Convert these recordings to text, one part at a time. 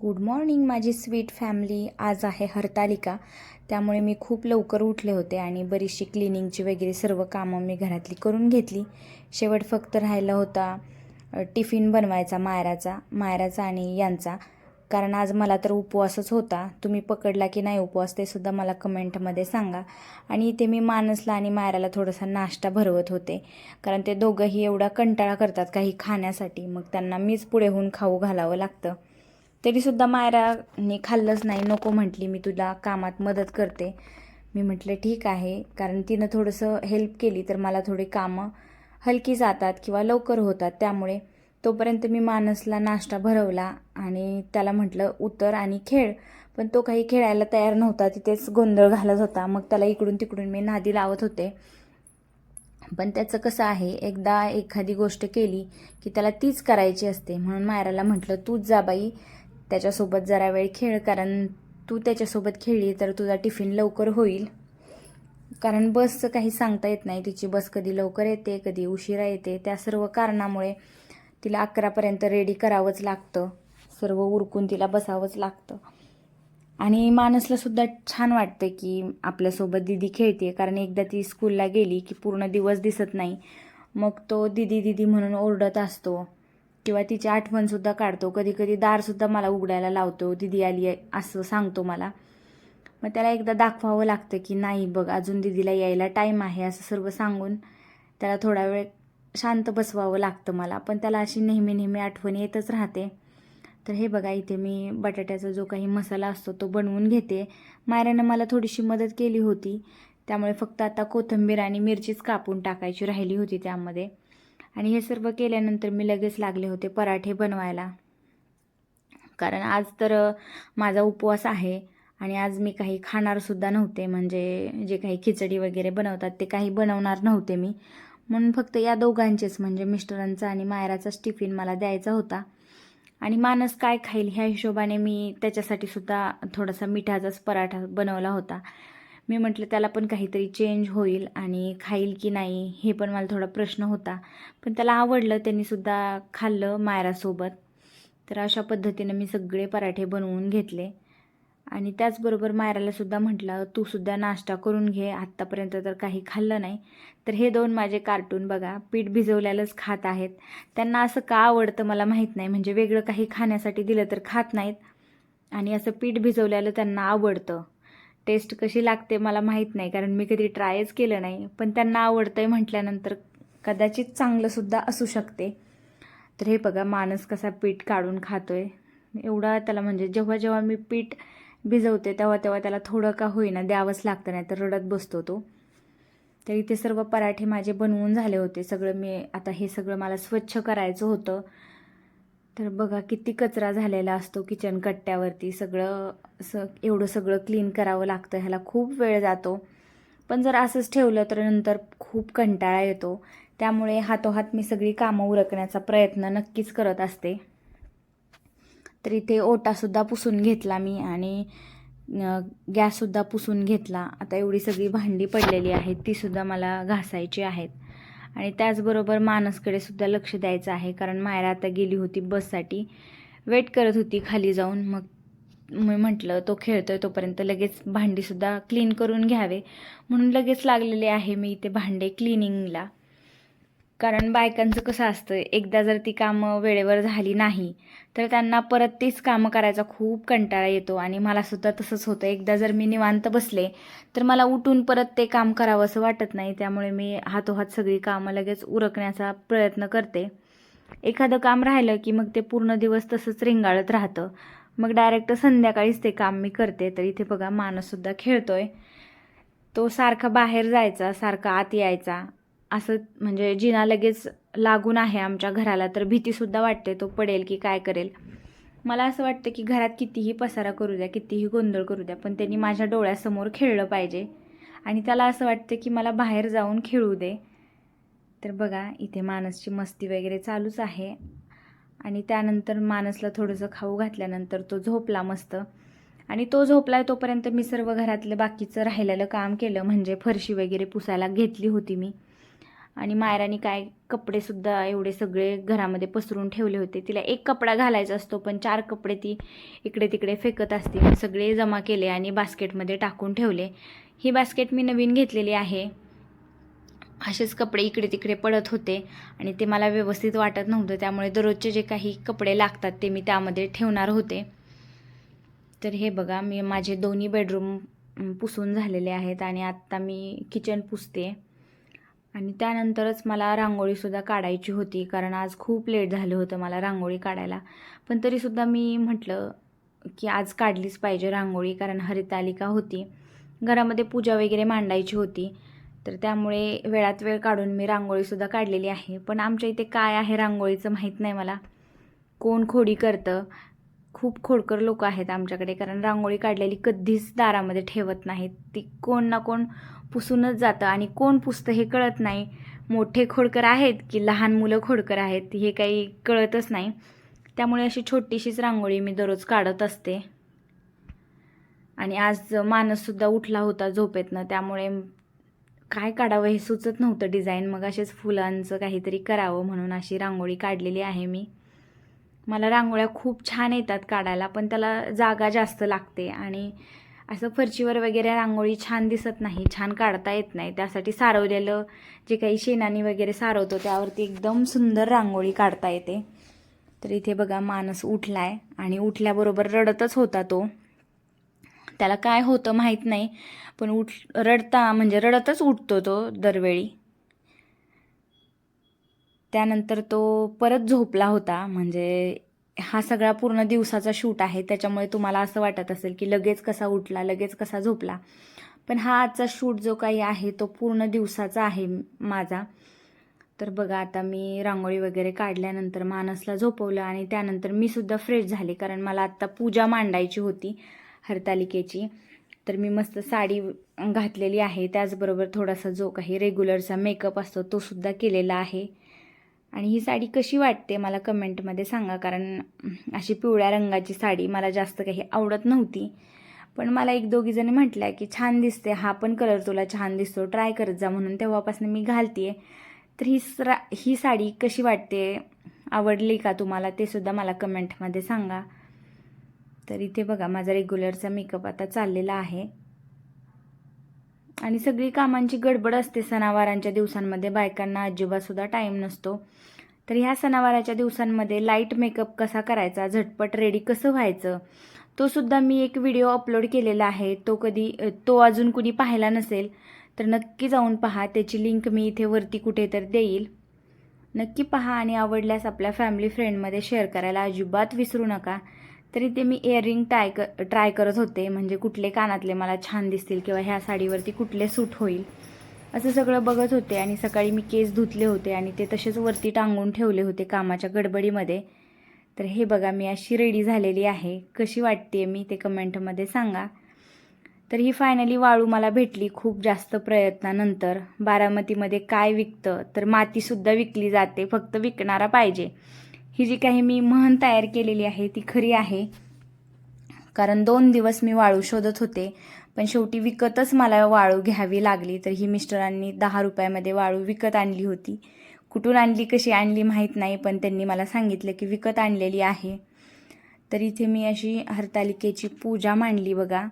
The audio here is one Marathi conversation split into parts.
गुड मॉर्निंग माझी स्वीट फॅमिली आज आहे हरतालिका. त्यामुळे मी खूप लवकर उठले होते आणि बरीचशी क्लिनिंगची वगैरे सर्व कामं मी घरातली करून घेतली. शेवट फक्त राहिला होता टिफिन बनवायचा मायराचा मायराचा आणि यांचा. कारण आज मला तर उपवासच होता. तुम्ही पकडला की नाही उपवास ते सुद्धा मला कमेंटमध्ये सांगा. आणि इथे मी मानसला आणि मायराला थोडासा नाश्ता भरवत होते. कारण ते दोघंही एवढा कंटाळा करतात काही खाण्यासाठी. मग त्यांना मीच पुढे होऊन खाऊ घालावं लागतं. तरीसुद्धा मायराने खाल्लंच नाही. नको म्हटली मी तुला कामात मदत करते. मी म्हटलं ठीक आहे. कारण तिनं थोडंसं हेल्प केली तर मला थोडी कामं हलकी जातात किंवा लवकर होतात. त्यामुळे तोपर्यंत मी मानसला नाश्ता भरवला आणि त्याला म्हटलं उतर आणि खेळ. पण तो काही खेळायला तयार नव्हता. तिथेच गोंधळ घालत होता. मग त्याला इकडून तिकडून मी नादी लावत होते. पण त्याचं कसं आहे एकदा एखादी गोष्ट केली की त्याला तीच करायची असते. म्हणून मायराला म्हटलं तूच जा बाई. त्याच्यासोबत जरा वेळ खेळ कारण तू त्याच्यासोबत खेळली तर तुझा टिफिन लवकर होईल. कारण बसचं काही सांगता येत नाही. तिची बस कधी लवकर येते कधी उशिरा येते. त्या सर्व कारणामुळे तिला अकरापर्यंत रेडी करावंच लागतं. सर्व उरकून तिला बसावंच लागतं. आणि मानसला सुद्धा छान वाटतं की आपल्यासोबत दिदी खेळते कारण एकदा ती स्कूलला गेली की पूर्ण दिवस दिसत नाही. मग तो दिदी दिदी म्हणून ओरडत असतो. किंवा तिची आठवणसुद्धा काढतो. कधी कधी दारसुद्धा मला उघडायला लावतो. दिदी आली आहे असं सांगतो मला. मग त्याला एकदा दाखवावं लागतं की नाही बघ अजून दिदीला यायला टाईम आहे असं सर्व सांगून त्याला थोडा वेळ शांत बसवावं लागतं मला. पण त्याला अशी नेहमी नेहमी आठवण येतच राहते. तर हे बघा इथे मी बटाट्याचा जो काही मसाला असतो तो बनवून घेते. मायरानं मला थोडीशी मदत केली होती. त्यामुळे फक्त आता कोथिंबीर आणि मिरचीच कापून टाकायची राहिली होती त्यामध्ये. आणि हे सर्व केल्यानंतर मी लगेच लागले होते पराठे बनवायला. कारण आज तर माझा उपवास आहे आणि आज मी काही खाणारसुद्धा नव्हते. म्हणजे जे काही खिचडी वगैरे बनवतात ते काही बनवणार नव्हते मी. म्हणून फक्त या दोघांचेच म्हणजे मिस्टरांचा आणि मायराचाच टिफिन मला द्यायचा होता. आणि मानस काय खाईल ह्या हिशोबाने मी त्याच्यासाठी सुद्धा थोडासा मिठाचाच पराठा बनवला होता. मी म्हटलं त्याला पण काहीतरी चेंज होईल आणि खाईल की नाही हे पण मला थोडा प्रश्न होता. पण त्याला आवडलं त्यांनीसुद्धा खाल्लं मायरासोबत. तर अशा पद्धतीनं मी सगळे पराठे बनवून घेतले. आणि त्याचबरोबर मायरालासुद्धा म्हटलं तू सुद्धा नाश्ता करून घे आत्तापर्यंत तर काही खाल्लं नाही. तर हे दोन माझे कार्टून बघा पीठ भिजवलेलंच खात आहेत. त्यांना असं का आवडतं मला माहीत नाही म्हणजे वेगळं काही खाण्यासाठी दिलं तर खात नाहीत. आणि असं पीठ भिजवलेलं त्यांना आवडतं. टेस्ट कशी लागते मला माहीत नाही कारण मी कधी ट्रायच केलं नाही. पण त्यांना आवडतं आहे म्हटल्यानंतर कदाचित चांगलंसुद्धा असू शकते. तर हे बघा माणूस कसा पीठ काढून खातो आहे एवढा त्याला म्हणजे जेव्हा जेव्हा मी पीठ भिजवते तेव्हा तेव्हा त्याला थोडं का होईना द्यावंच लागतं नाही तर रडत बसतो तो. तर इथे सर्व पराठे माझे बनवून झाले होते. सगळं मी आता हे सगळं मला स्वच्छ करायचं होतं. तर बघा किती कचरा झालेला असतो किचन कट्ट्यावरती. सगळं असं एवढं सगळं क्लीन करावं लागतं ह्याला खूप वेळ जातो. पण जर असंच ठेवलं तर नंतर खूप कंटाळा येतो. त्यामुळे हातोहात मी सगळी कामं उरकण्याचा प्रयत्न नक्कीच करत असते. तर इथे ओटासुद्धा पुसून घेतला मी आणि गॅससुद्धा पुसून घेतला. आता एवढी सगळी भांडी पडलेली आहेत तीसुद्धा मला घासायची आहेत. आणि त्याचबरोबर मानसकडे सुद्धा लक्ष द्यायचं आहे कारण मायरा आता गेली होती बससाठी. वेट करत होती खाली जाऊन. मग मी म्हटलं तो खेळतोय तोपर्यंत लगेच भांडीसुद्धा क्लीन करून घ्यावे. म्हणून लगेच लागलेले आहे मी इथे भांडे क्लिनिंगला कारण बायकांचं कसं असतं एकदा जर ती कामं वेळेवर झाली नाही तर त्यांना परत तीच कामं करायचा खूप कंटाळा येतो. आणि मला सुद्धा तसंच होतं. एकदा जर मी निवांत बसले तर मला उठून परत ते काम करावं असं वाटत नाही. त्यामुळे मी हातोहात सगळी कामं लगेच उरकण्याचा प्रयत्न करते. एखादं काम राहिलं की मग ते पूर्ण दिवस तसंच रिंगाळत राहतं. मग डायरेक्ट संध्याकाळीच ते काम मी करते. तर इथे बघा माणूससुद्धा खेळतोय. तो सारखा बाहेर जायचा सारखा आत यायचा. असं म्हणजे जिना लगेच लागून आहे आमच्या घराला तर भीतीसुद्धा वाटते तो पडेल की काय करेल. मला असं वाटतं की घरात कितीही पसारा करू द्या कितीही गोंधळ करू द्या पण त्यांनी माझ्या डोळ्यासमोर खेळलं पाहिजे. आणि त्याला असं वाटतं की मला बाहेर जाऊन खेळू दे. तर बघा इथे मानसची मस्ती वगैरे चालूच आहे. आणि त्यानंतर मानसला थोडंसं खाऊ घातल्यानंतर तो झोपला मस्त. आणि तो झोपला तोपर्यंत मी सर्व घरातलं बाकीचं राहिलेलं काम केलं म्हणजे फरशी वगैरे पुसायला घेतली होती मी. आणि मायरानी काय कपडेसुद्धा एवढे सगळे घरामध्ये पसरून ठेवले होते. तिला एक कपडा घालायचा असतो पण चार कपडे ती इकडे तिकडे फेकत असते. सगळे जमा केले आणि बास्केटमध्ये टाकून ठेवले. ही बास्केट मी नवीन घेतलेली आहे. असेच कपडे इकडे तिकडे पडत होते आणि ते मला व्यवस्थित वाटत नव्हतं. त्यामुळे दररोजचे जे काही कपडे लागतात ते मी त्यामध्ये ठेवणार होते. तर हे बघा मी माझे दोन्ही बेडरूम पुसून झालेले आहेत आणि आत्ता मी किचन पुसते. आणि त्यानंतरच मला रांगोळीसुद्धा काढायची होती कारण आज खूप लेट झालं होतं मला रांगोळी काढायला. पण तरीसुद्धा मी म्हटलं की आज काढलीच पाहिजे रांगोळी कारण हरितालिका होती. घरामध्ये पूजा वगैरे मांडायची होती. तर त्यामुळे वेळात वेळ काढून मी रांगोळीसुद्धा काढलेली आहे. पण आमच्या इथे काय आहे रांगोळीचं माहीत नाही मला. कोण खोडी करतं? खूप खोडकर लोक आहेत आमच्याकडे कारण रांगोळी काढलेली कधीच दारामध्ये ठेवत नाहीत. ती कोण ना कोण पुसूनच जातं. आणि कोण पुसतं हे कळत नाही. मोठे खोडकर आहेत की लहान मुलं खोडकर आहेत हे काही कळतच नाही. त्यामुळे अशी छोटीशीच रांगोळी मी दररोज काढत असते. आणि आज मानससुद्धा उठला होता झोपेतनं त्यामुळे काय काढावं हे सुचत नव्हतं डिझाईन. मग असेच फुलांचं काहीतरी करावं म्हणून अशी रांगोळी काढलेली आहे मी. मला रांगोळ्या खूप छान येतात काढायला पण त्याला जागा जास्त लागते. आणि असं फरशीवर वगैरे रांगोळी छान दिसत नाही छान काढता येत नाही. त्यासाठी सारवलेलं जे काही शेणानी वगैरे सारवतो त्यावरती एकदम सुंदर रांगोळी काढता येते. तर इथे बघा मानस उठलाय आणि उठल्याबरोबर रडतच होता तो. त्याला काय होतं माहीत नाही पण उठ रडता म्हणजे रडतच उठतो तो दरवेळी. त्यानंतर तो परत झोपला होता म्हणजे हा सगळा पूर्ण दिवसाचा शूट आहे. त्याच्यामुळे तुम्हाला असं वाटत असेल की लगेच कसा उठला लगेच कसा झोपला. पण हा आजचा शूट जो काही आहे तो पूर्ण दिवसाचा आहे माझा. तर बघा आता मी रांगोळी वगैरे काढल्यानंतर मानसला झोपवलं आणि त्यानंतर मी सुद्धा फ्रेश झाले कारण मला आत्ता पूजा मांडायची होती हरतालिकेची. तर मी मस्त साडी घातलेली आहे. त्याचबरोबर थोडासा जो काही रेग्युलरचा मेकअप असतो तो सुद्धा केलेला आहे. आणि ही साडी कशी वाटते मला कमेंटमध्ये सांगा कारण अशी पिवळ्या रंगाची साडी मला जास्त काही आवडत नव्हती. पण मला एक दोघीजणी म्हटलं म्हटल्या की छान दिसते हा पण कलर तुला छान दिसतो ट्राय करत जा म्हणून तेव्हापासून मी घालते तर ही सरा ही साडी कशी वाटते? आवडली का तुम्हाला? ते सुद्धा मला कमेंटमध्ये सांगा. तर इथे बघा माझा रेग्युलरचा मेकअप आता चाललेला आहे. आणि सगळी कामांची गडबड असते सणावारांच्या दिवसांमध्ये. बायकांना अजिबातसुद्धा टाईम नसतो. तर ह्या सणावाराच्या दिवसांमध्ये लाइट मेकअप कसा करायचा? झटपट रेडी कसं व्हायचं? तो सुद्धा मी एक व्हिडिओ अपलोड केलेला आहे. तो कधी तो अजून कुणी पाहिला नसेल तर नक्की जाऊन पहा. त्याची लिंक मी इथे वरती कुठे तर देईल. नक्की पहा आणि आवडल्यास आपल्या फॅमिली फ्रेंडमध्ये शेअर करायला अजिबात विसरू नका. तरी ते मी इयरिंग ट्राय क ट्राय करत होते. म्हणजे कुठले कानातले मला छान दिसतील किंवा ह्या साडीवरती कुठले सूट होईल. असं सगळं बघत होते आणि सकाळी मी केस धुतले होते आणि ते तसेच वरती टांगून ठेवले होते कामाच्या गडबडीमध्ये. तर हे बघा मी अशी रेडी झालेली आहे. कशी वाटते मी ते कमेंटमध्ये सांगा. तर ही फायनली वाळू मला भेटली खूप जास्त प्रयत्नानंतर. बारामतीमध्ये काय विकतं तर मातीसुद्धा विकली जाते फक्त विकणारा पाहिजे. ही जी काही मी म्हण तयार केलेली आहे ती खरी आहे. कारण दोन दिवस मी वाळू शोधत होते पण शेवटी विकतच मला वाळू घ्यावी लागली तर ही मिस्टरांनी दहा रुपयामध्ये वाळू विकत आणली होती. कुठून आणली कशी आणली माहीत नाही पण त्यांनी मला सांगितलं की विकत आणलेली आहे. तर इथे मी अशी हरतालिकेची पूजा मांडली बघा.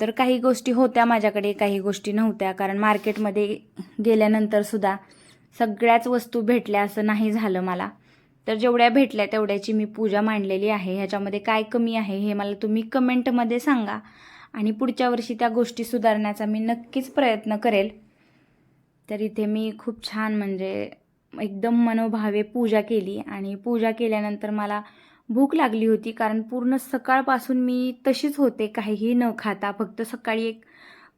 तर काही गोष्टी होत्या माझ्याकडे काही गोष्टी नव्हत्या कारण मार्केटमध्ये गेल्यानंतरसुद्धा सगळ्याच वस्तू भेटल्या असं नाही झालं मला. तर जेवढ्या भेटल्या तेवढ्याची मी पूजा मांडलेली आहे. ह्याच्यामध्ये काय कमी आहे हे मला तुम्ही कमेंटमध्ये सांगा. आणि पुढच्या वर्षी त्या गोष्टी सुधारण्याचा मी नक्कीच प्रयत्न करेल. तर इथे मी खूप छान म्हणजे एकदम मनोभावे पूजा केली आणि पूजा केल्यानंतर मला भूक लागली होती कारण पूर्ण सकाळपासून मी तशीच होते. काहीही न खाता फक्त सकाळी एक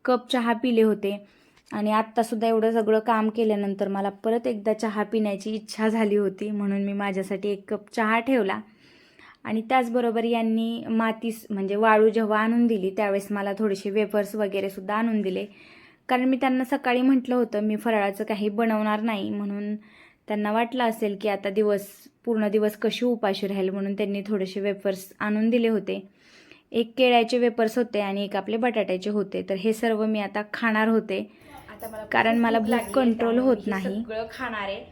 कप चहा पिले होते. आणि आत्तासुद्धा एवढं सगळं काम केल्यानंतर मला परत एकदा चहा पिण्याची इच्छा झाली होती म्हणून मी माझ्यासाठी एक कप चहा ठेवला. आणि त्याचबरोबर यांनी मातीस म्हणजे वाळू जेव्हा आणून दिली त्यावेळेस मला थोडेसे वेफर्स वगैरेसुद्धा आणून दिले. कारण मी त्यांना सकाळी म्हटलं होतं मी फराळाचं काही बनवणार नाही म्हणून त्यांना वाटलं असेल की आता दिवस पूर्ण दिवस कशी उपाशी राहील म्हणून त्यांनी थोडेसे वेफर्स आणून दिले होते. एक केळ्याचे वेफर्स होते आणि एक आपले बटाट्याचे होते. तर हे सर्व मी आता खाणार होते. आता मला कारण मला भूक त्यामुळे होत नाही. सगळं खाणार आहे.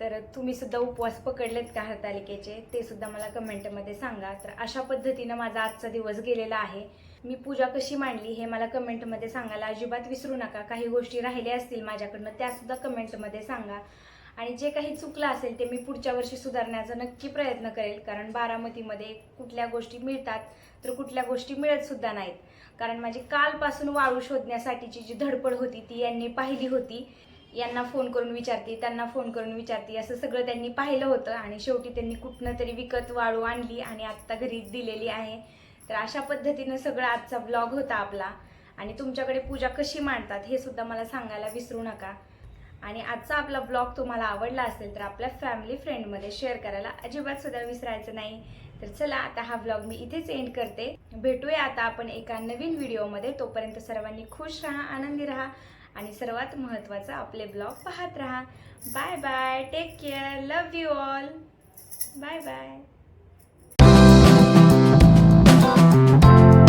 तर तुम्ही सुद्धा उपवास पकडलेत का हरतालिकेचे? ते सुद्धा मला कमेंटमध्ये सांगा. तर अशा पद्धतीनं माझा आजचा दिवस गेलेला आहे. मी पूजा कशी मांडली हे मला कमेंटमध्ये सांगायला अजिबात विसरू नका. काही गोष्टी राहिल्या असतील माझ्याकडनं त्या सुद्धा कमेंटमध्ये सांगा. आणि जे काही चुकलं असेल ते मी पुढच्या वर्षी सुधारण्याचा नक्की प्रयत्न करेल. कारण बारामतीमध्ये कुठल्या गोष्टी मिळतात तर कुठल्या गोष्टी मिळत सुद्धा नाहीत. कारण माझी कालपासून वाळू शोधण्यासाठीची जी धडपड होती ती यांनी पाहिली होती. यांना फोन करून विचारते त्यांना फोन करून विचारते. असं सगळं त्यांनी पाहिलं होतं आणि शेवटी त्यांनी कुठनं तरी विकत वाळू आणली आणि आत्ता घरी दिलेली आहे. तर अशा पद्धतीनं सगळं आजचा ब्लॉग होता आपला. आणि तुमच्याकडे पूजा कशी मांडतात हे सुद्धा मला सांगायला विसरू नका. आणि आजचा आपला ब्लॉग तुम्हाला आवडला असेल तर आपल्या फॅमिली फ्रेंडमध्ये शेअर करायला अजिबात सुद्धा विसरायचं नाही. तर चला आता हा ब्लॉग मी इथेच एंड करते. भेटूया आता आपण एका नवीन व्हिडिओमध्ये तोपर्यंत सर्वांनी खुश राहा आनंदी राहा आणि सर्वात महत्त्वाचं आपले ब्लॉग पाहत राहा. Bye bye take care love you all bye bye